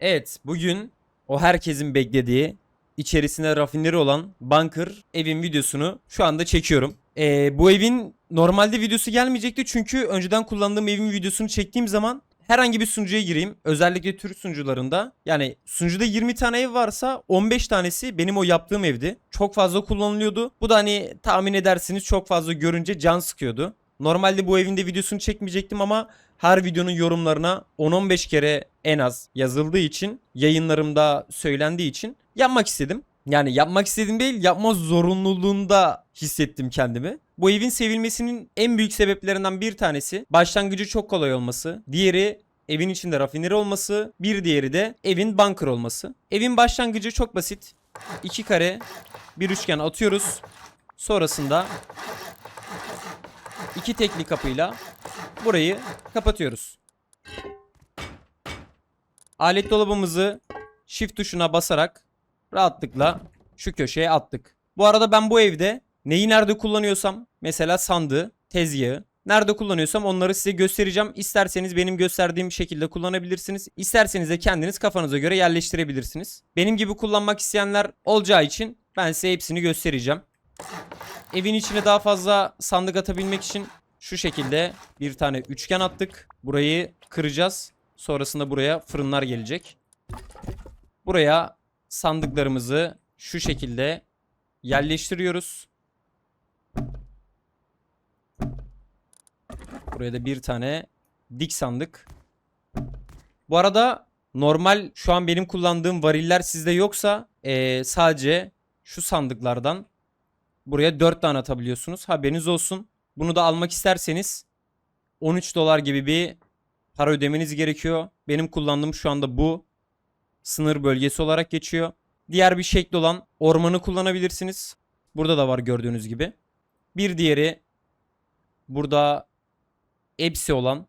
Evet bugün o herkesin beklediği içerisine rafineri olan bunker evin videosunu şu anda çekiyorum. Ee, bu evin normalde videosu gelmeyecekti çünkü önceden kullandığım evin videosunu çektiğim zaman herhangi bir sunucuya gireyim. Özellikle Türk sunucularında. Yani sunucuda 20 tane ev varsa 15 tanesi benim o yaptığım evdi. Çok fazla kullanılıyordu. Bu da hani tahmin edersiniz çok fazla görünce can sıkıyordu. Normalde bu evin de videosunu çekmeyecektim ama her videonun yorumlarına 10-15 kere en az yazıldığı için yayınlarımda söylendiği için yapmak istedim. Yani yapmak istediğim değil yapma zorunluluğunda hissettim kendimi. Bu evin sevilmesinin en büyük sebeplerinden bir tanesi başlangıcı çok kolay olması. Diğeri evin içinde rafineri olması. Bir diğeri de evin bunker olması. Evin başlangıcı çok basit. İki kare bir üçgen atıyoruz. Sonrasında iki tekli kapıyla burayı kapatıyoruz. Alet dolabımızı shift tuşuna basarak rahatlıkla şu köşeye attık. Bu arada ben bu evde neyi nerede kullanıyorsam mesela sandığı, tezgahı nerede kullanıyorsam onları size göstereceğim. İsterseniz benim gösterdiğim şekilde kullanabilirsiniz. İsterseniz de kendiniz kafanıza göre yerleştirebilirsiniz. Benim gibi kullanmak isteyenler olacağı için ben size hepsini göstereceğim. Evin içine daha fazla sandık atabilmek için şu şekilde bir tane üçgen attık. Burayı kıracağız. Sonrasında buraya fırınlar gelecek. Buraya sandıklarımızı şu şekilde yerleştiriyoruz. Buraya da bir tane dik sandık. Bu arada normal şu an benim kullandığım variller sizde yoksa eee, sadece şu sandıklardan buraya 4 tane atabiliyorsunuz. Haberiniz olsun. Bunu da almak isterseniz 13 dolar gibi bir para ödemeniz gerekiyor. Benim kullandığım şu anda bu sınır bölgesi olarak geçiyor. Diğer bir şekli olan ormanı kullanabilirsiniz. Burada da var gördüğünüz gibi. Bir diğeri burada hepsi olan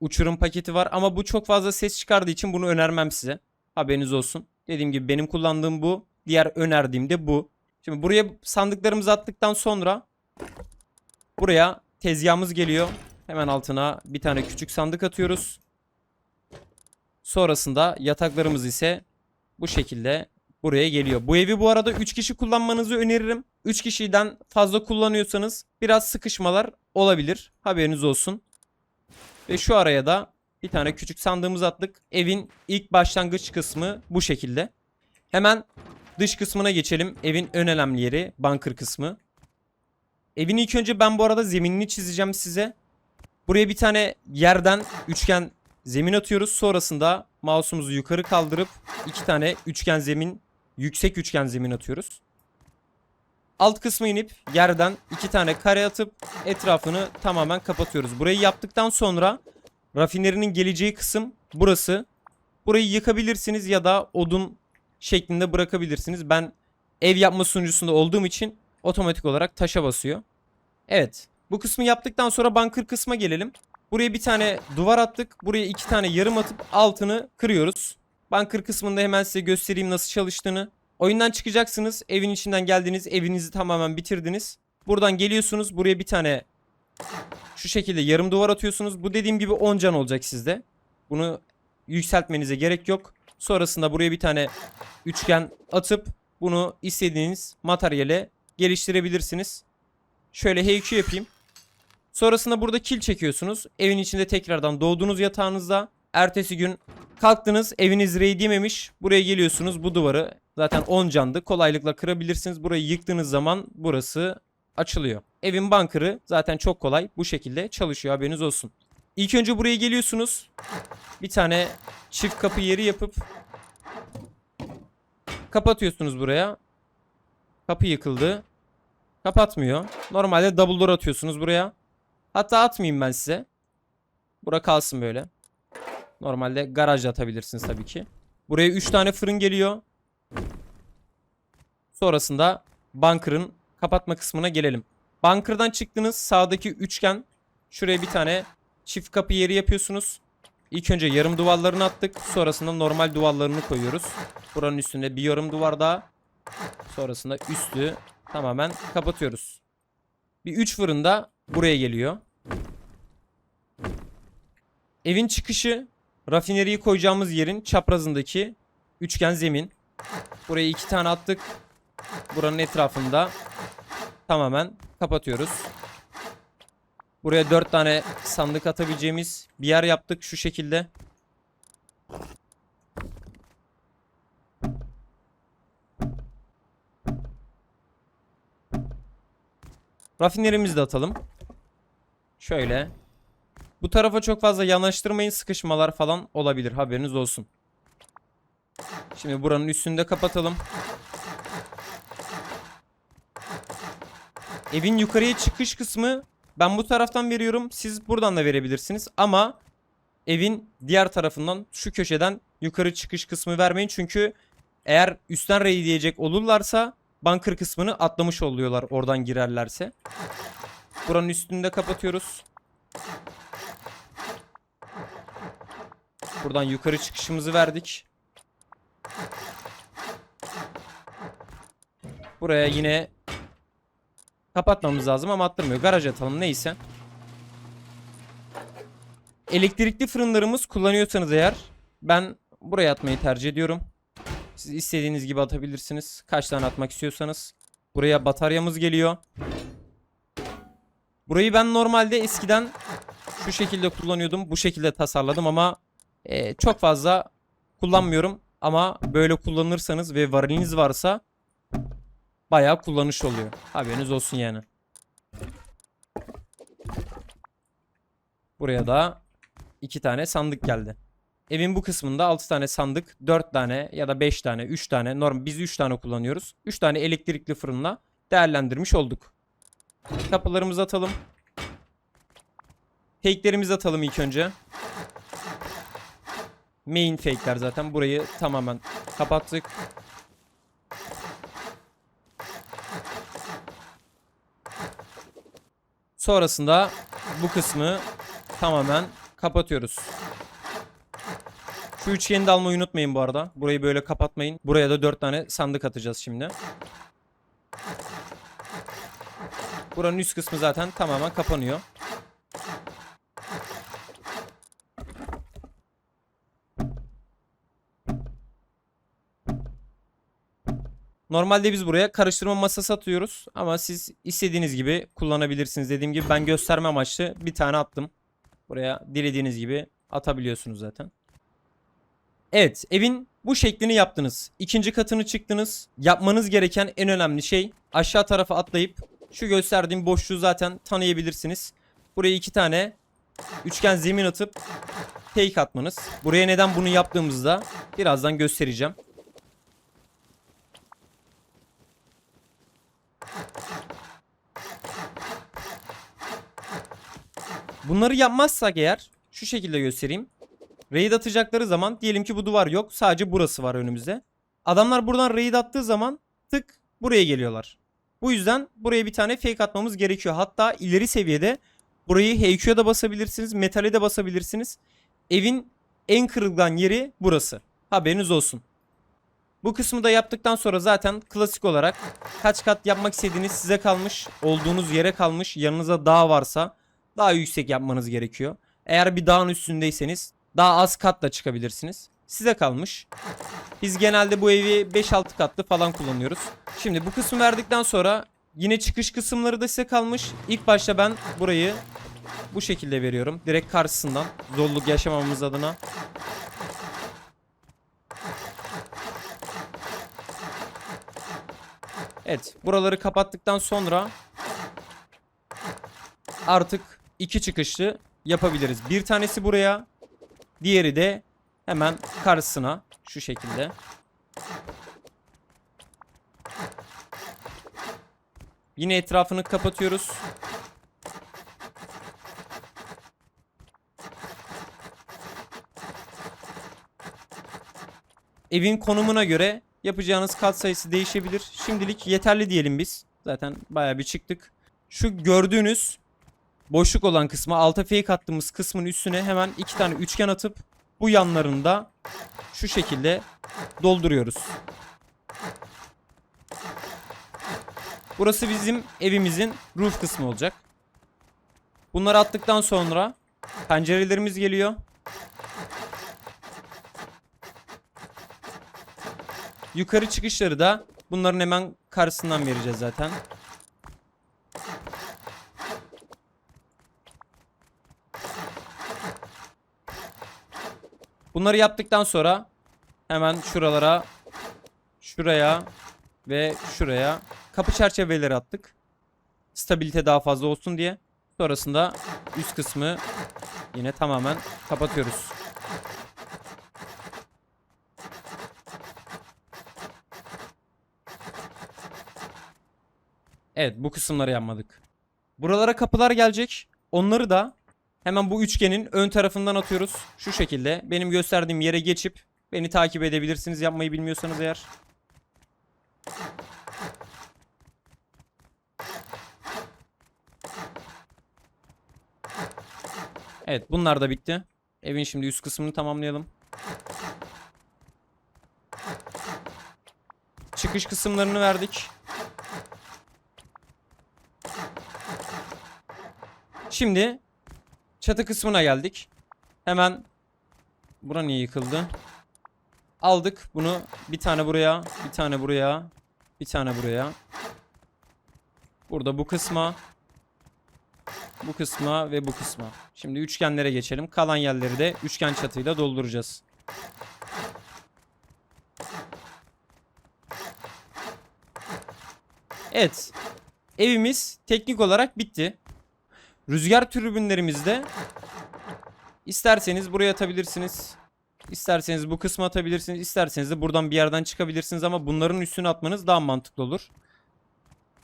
uçurum paketi var ama bu çok fazla ses çıkardığı için bunu önermem size. Haberiniz olsun. Dediğim gibi benim kullandığım bu. Diğer önerdiğim de bu. Şimdi buraya sandıklarımızı attıktan sonra buraya tezgahımız geliyor. Hemen altına bir tane küçük sandık atıyoruz. Sonrasında yataklarımız ise bu şekilde buraya geliyor. Bu evi bu arada 3 kişi kullanmanızı öneririm. 3 kişiden fazla kullanıyorsanız biraz sıkışmalar olabilir. Haberiniz olsun. Ve şu araya da bir tane küçük sandığımız attık. Evin ilk başlangıç kısmı bu şekilde. Hemen dış kısmına geçelim. Evin en önemli yeri bunker kısmı. Evin ilk önce ben bu arada zeminini çizeceğim size. Buraya bir tane yerden üçgen zemin atıyoruz. Sonrasında mouse'umuzu yukarı kaldırıp iki tane üçgen zemin, yüksek üçgen zemin atıyoruz. Alt kısmı inip yerden iki tane kare atıp etrafını tamamen kapatıyoruz. Burayı yaptıktan sonra rafinerinin geleceği kısım burası. Burayı yıkabilirsiniz ya da odun şeklinde bırakabilirsiniz. Ben ev yapma sunucusunda olduğum için otomatik olarak taşa basıyor. Evet. Bu kısmı yaptıktan sonra bunker kısma gelelim. Buraya bir tane duvar attık. Buraya iki tane yarım atıp altını kırıyoruz. Bunker kısmında hemen size göstereyim nasıl çalıştığını. Oyundan çıkacaksınız. Evin içinden geldiniz. Evinizi tamamen bitirdiniz. Buradan geliyorsunuz. Buraya bir tane şu şekilde yarım duvar atıyorsunuz. Bu dediğim gibi 10 can olacak sizde. Bunu yükseltmenize gerek yok. Sonrasında buraya bir tane üçgen atıp bunu istediğiniz materyale geliştirebilirsiniz. Şöyle HQ yapayım. Sonrasında burada kil çekiyorsunuz. Evin içinde tekrardan doğduğunuz yatağınızda. Ertesi gün kalktınız eviniz raid. Buraya geliyorsunuz bu duvarı zaten 10 candı. Kolaylıkla kırabilirsiniz. Burayı yıktığınız zaman burası açılıyor. Evin bunker'ı zaten çok kolay. Bu şekilde çalışıyor haberiniz olsun. İlk önce buraya geliyorsunuz. Bir tane çift kapı yeri yapıp kapatıyorsunuz buraya. Kapı yıkıldı. Kapatmıyor. Normalde double door atıyorsunuz buraya. Hatta atmayayım ben size. Bura kalsın böyle. Normalde garajda atabilirsiniz tabii ki. Buraya 3 tane fırın geliyor. Sonrasında bunker'ın kapatma kısmına gelelim. Bunker'dan çıktınız. Sağdaki üçgen. Şuraya bir tane çift kapı yeri yapıyorsunuz. İlk önce yarım duvarlarını attık. Sonrasında normal duvarlarını koyuyoruz. Buranın üstünde bir yarım duvar daha. Sonrasında üstü tamamen kapatıyoruz. Bir 3 fırın da buraya geliyor. Evin çıkışı rafineriyi koyacağımız yerin çaprazındaki üçgen zemin. Buraya iki tane attık. Buranın etrafında tamamen kapatıyoruz. Buraya dört tane sandık atabileceğimiz bir yer yaptık şu şekilde. Rafinerimizi de atalım. Şöyle. Bu tarafa çok fazla yanaştırmayın. Sıkışmalar falan olabilir. Haberiniz olsun. Şimdi buranın üstünü de kapatalım. Evin yukarıya çıkış kısmı ben bu taraftan veriyorum. Siz buradan da verebilirsiniz. Ama evin diğer tarafından şu köşeden yukarı çıkış kısmı vermeyin. Çünkü eğer üstten raid diyecek olurlarsa bunker kısmını atlamış oluyorlar oradan girerlerse. Buranın üstünü de kapatıyoruz. Buradan yukarı çıkışımızı verdik. Buraya yine kapatmamız lazım ama attırmıyor. Garaj atalım neyse. Elektrikli fırınlarımız kullanıyorsanız eğer ben buraya atmayı tercih ediyorum. Siz istediğiniz gibi atabilirsiniz. Kaç tane atmak istiyorsanız. Buraya bataryamız geliyor. Burayı ben normalde eskiden şu şekilde kullanıyordum. Bu şekilde tasarladım ama e, çok fazla kullanmıyorum. Ama böyle kullanırsanız ve variliniz varsa bayağı kullanış oluyor. Haberiniz olsun yani. Buraya da iki tane sandık geldi. Evin bu kısmında 6 tane sandık, 4 tane ya da 5 tane, 3 tane, normal biz 3 tane kullanıyoruz. 3 tane elektrikli fırınla değerlendirmiş olduk. Kapılarımızı atalım. Fake'lerimizi atalım ilk önce. Main fake'ler zaten. Burayı tamamen kapattık. Sonrasında bu kısmı tamamen kapatıyoruz. Şu üçgeni de almayı unutmayın bu arada. Burayı böyle kapatmayın. Buraya da 4 tane sandık atacağız şimdi. Buranın üst kısmı zaten tamamen kapanıyor. Normalde biz buraya karıştırma masası atıyoruz ama siz istediğiniz gibi kullanabilirsiniz. Dediğim gibi ben gösterme amaçlı bir tane attım. Buraya dilediğiniz gibi atabiliyorsunuz zaten. Evet evin bu şeklini yaptınız. İkinci katını çıktınız. Yapmanız gereken en önemli şey aşağı tarafa atlayıp şu gösterdiğim boşluğu zaten tanıyabilirsiniz. Buraya iki tane üçgen zemin atıp take atmanız. Buraya neden bunu yaptığımızda birazdan göstereceğim. Bunları yapmazsak eğer şu şekilde göstereyim. Raid atacakları zaman diyelim ki bu duvar yok. Sadece burası var önümüzde. Adamlar buradan raid attığı zaman tık buraya geliyorlar. Bu yüzden buraya bir tane fake atmamız gerekiyor. Hatta ileri seviyede burayı HQ'ya da basabilirsiniz. Metale de basabilirsiniz. Evin en kırılgan yeri burası. Haberiniz olsun. Bu kısmı da yaptıktan sonra zaten klasik olarak kaç kat yapmak istediğiniz size kalmış. Olduğunuz yere kalmış. Yanınıza dağ varsa daha yüksek yapmanız gerekiyor. Eğer bir dağın üstündeyseniz daha az katla çıkabilirsiniz. Size kalmış. Biz genelde bu evi 5-6 katlı falan kullanıyoruz. Şimdi bu kısmı verdikten sonra yine çıkış kısımları da size kalmış. İlk başta ben burayı bu şekilde veriyorum. Direkt karşısından zorluk yaşamamamız adına. Evet buraları kapattıktan sonra artık iki çıkışlı yapabiliriz. Bir tanesi buraya diğeri de hemen karşısına şu şekilde. Yine etrafını kapatıyoruz. Evin konumuna göre yapacağınız kat sayısı değişebilir. Şimdilik yeterli diyelim biz. Zaten baya bir çıktık. Şu gördüğünüz boşluk olan kısma alta fake attığımız kısmın üstüne hemen iki tane üçgen atıp bu yanlarında şu şekilde dolduruyoruz. Burası bizim evimizin roof kısmı olacak. Bunları attıktan sonra pencerelerimiz geliyor. Yukarı çıkışları da bunların hemen karşısından vereceğiz zaten. Bunları yaptıktan sonra hemen şuralara şuraya ve şuraya kapı çerçeveleri attık. Stabilite daha fazla olsun diye. Sonrasında üst kısmı yine tamamen kapatıyoruz. Evet bu kısımları yapmadık. Buralara kapılar gelecek. Onları da hemen bu üçgenin ön tarafından atıyoruz. Şu şekilde benim gösterdiğim yere geçip beni takip edebilirsiniz yapmayı bilmiyorsanız eğer. Evet bunlar da bitti. Evin şimdi üst kısmını tamamlayalım. Çıkış kısımlarını verdik. Şimdi çatı kısmına geldik. Hemen bura niye yıkıldı? Aldık bunu bir tane buraya, bir tane buraya, bir tane buraya. Burada bu kısma, bu kısma ve bu kısma. Şimdi üçgenlere geçelim. Kalan yerleri de üçgen çatıyla dolduracağız. Evet. Evimiz teknik olarak bitti. Rüzgar tribünlerimizde isterseniz buraya atabilirsiniz. İsterseniz bu kısmı atabilirsiniz. İsterseniz de buradan bir yerden çıkabilirsiniz ama bunların üstüne atmanız daha mantıklı olur.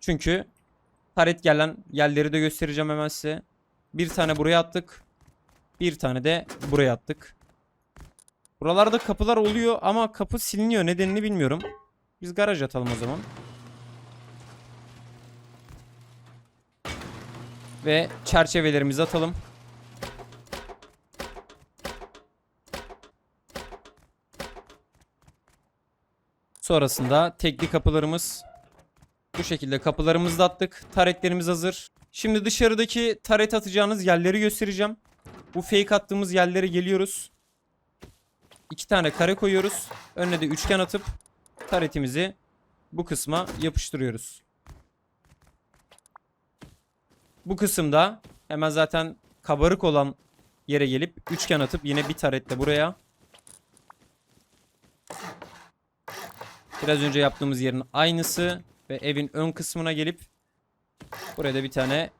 Çünkü taret gelen yerleri de göstereceğim hemen size. Bir tane buraya attık. Bir tane de buraya attık. Buralarda kapılar oluyor ama kapı siliniyor. Nedenini bilmiyorum. Biz garaj atalım o zaman. Ve çerçevelerimizi atalım. Sonrasında tekli kapılarımız bu şekilde kapılarımızı da attık. Taretlerimiz hazır. Şimdi dışarıdaki taret atacağınız yerleri göstereceğim. Bu fake attığımız yerlere geliyoruz. İki tane kare koyuyoruz. Önüne de üçgen atıp taretimizi bu kısma yapıştırıyoruz. Bu kısımda hemen zaten kabarık olan yere gelip üçgen atıp yine bir taretle buraya. Biraz önce yaptığımız yerin aynısı ve evin ön kısmına gelip buraya da bir tane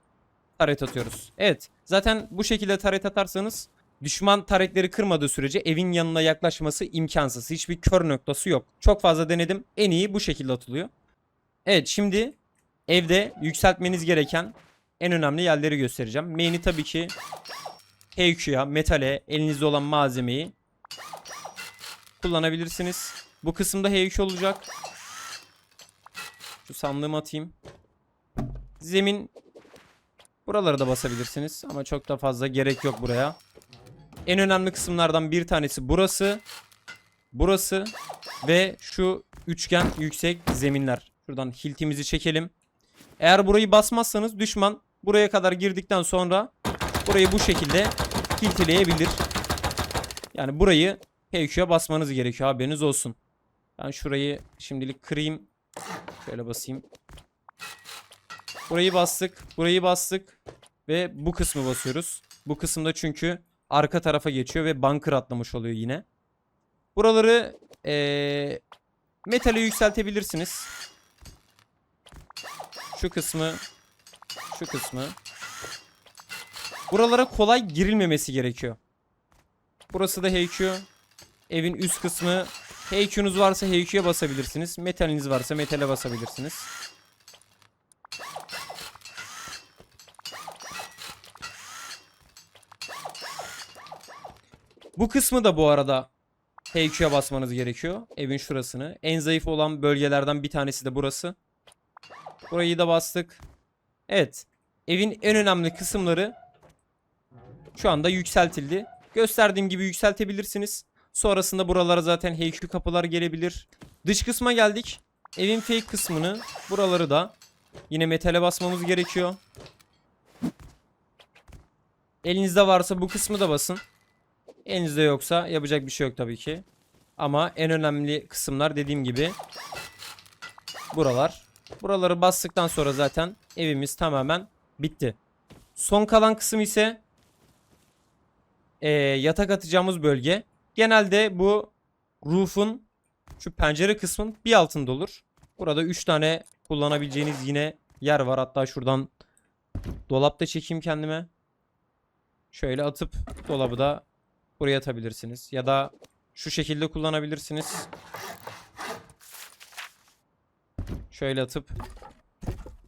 taret atıyoruz. Evet zaten bu şekilde taret atarsanız düşman taretleri kırmadığı sürece evin yanına yaklaşması imkansız. Hiçbir kör noktası yok. Çok fazla denedim. En iyi bu şekilde atılıyor. Evet şimdi evde yükseltmeniz gereken en önemli yerleri göstereceğim. Main'i tabii ki HQ'ya, metale, elinizde olan malzemeyi kullanabilirsiniz. Bu kısımda HQ olacak. Şu sandığımı atayım. Zemin buralara da basabilirsiniz ama çok da fazla gerek yok buraya. En önemli kısımlardan bir tanesi burası. Burası ve şu üçgen yüksek zeminler. Şuradan hiltimizi çekelim. Eğer burayı basmazsanız düşman buraya kadar girdikten sonra burayı bu şekilde kilitleyebilir. Yani burayı HQ'ya basmanız gerekiyor haberiniz olsun. Ben şurayı şimdilik kırayım. Şöyle basayım. Burayı bastık. Burayı bastık. Ve bu kısmı basıyoruz. Bu kısımda çünkü arka tarafa geçiyor ve bunker atlamış oluyor yine. Buraları ee, metale yükseltebilirsiniz. Şu kısmı şu kısmı. Buralara kolay girilmemesi gerekiyor. Burası da HQ. Evin üst kısmı. HQ'nuz varsa HQ'ya basabilirsiniz. Metaliniz varsa metale basabilirsiniz. Bu kısmı da bu arada HQ'ya basmanız gerekiyor. Evin şurasını. En zayıf olan bölgelerden bir tanesi de burası. Burayı da bastık. Evet. Evin en önemli kısımları şu anda yükseltildi. Gösterdiğim gibi yükseltebilirsiniz. Sonrasında buralara zaten HQ kapılar gelebilir. Dış kısma geldik. Evin fake kısmını buraları da yine metale basmamız gerekiyor. Elinizde varsa bu kısmı da basın. Elinizde yoksa yapacak bir şey yok tabii ki. Ama en önemli kısımlar dediğim gibi buralar. Buraları bastıktan sonra zaten evimiz tamamen bitti. Son kalan kısım ise eee, yatak atacağımız bölge. Genelde bu roof'un şu pencere kısmın bir altında olur. Burada 3 tane kullanabileceğiniz yine yer var. Hatta şuradan dolapta çekeyim kendime. Şöyle atıp dolabı da buraya atabilirsiniz. Ya da şu şekilde kullanabilirsiniz. Şöyle atıp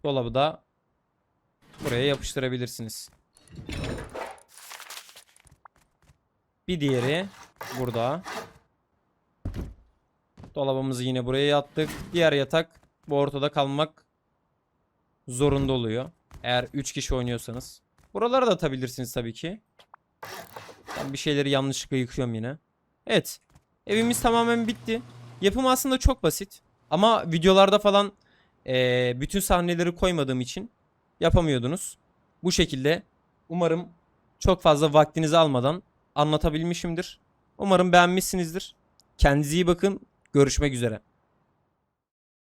dolabı da buraya yapıştırabilirsiniz. Bir diğeri burada. Dolabımızı yine buraya yattık. Diğer yatak bu ortada kalmak zorunda oluyor. Eğer 3 kişi oynuyorsanız. Buralara da atabilirsiniz tabii ki. Ben bir şeyleri yanlışlıkla yıkıyorum yine. Evet. Evimiz tamamen bitti. Yapım aslında çok basit. Ama videolarda falan eee, bütün sahneleri koymadığım için yapamıyordunuz. Bu şekilde umarım çok fazla vaktinizi almadan anlatabilmişimdir. Umarım beğenmişsinizdir. Kendinize iyi bakın. Görüşmek üzere.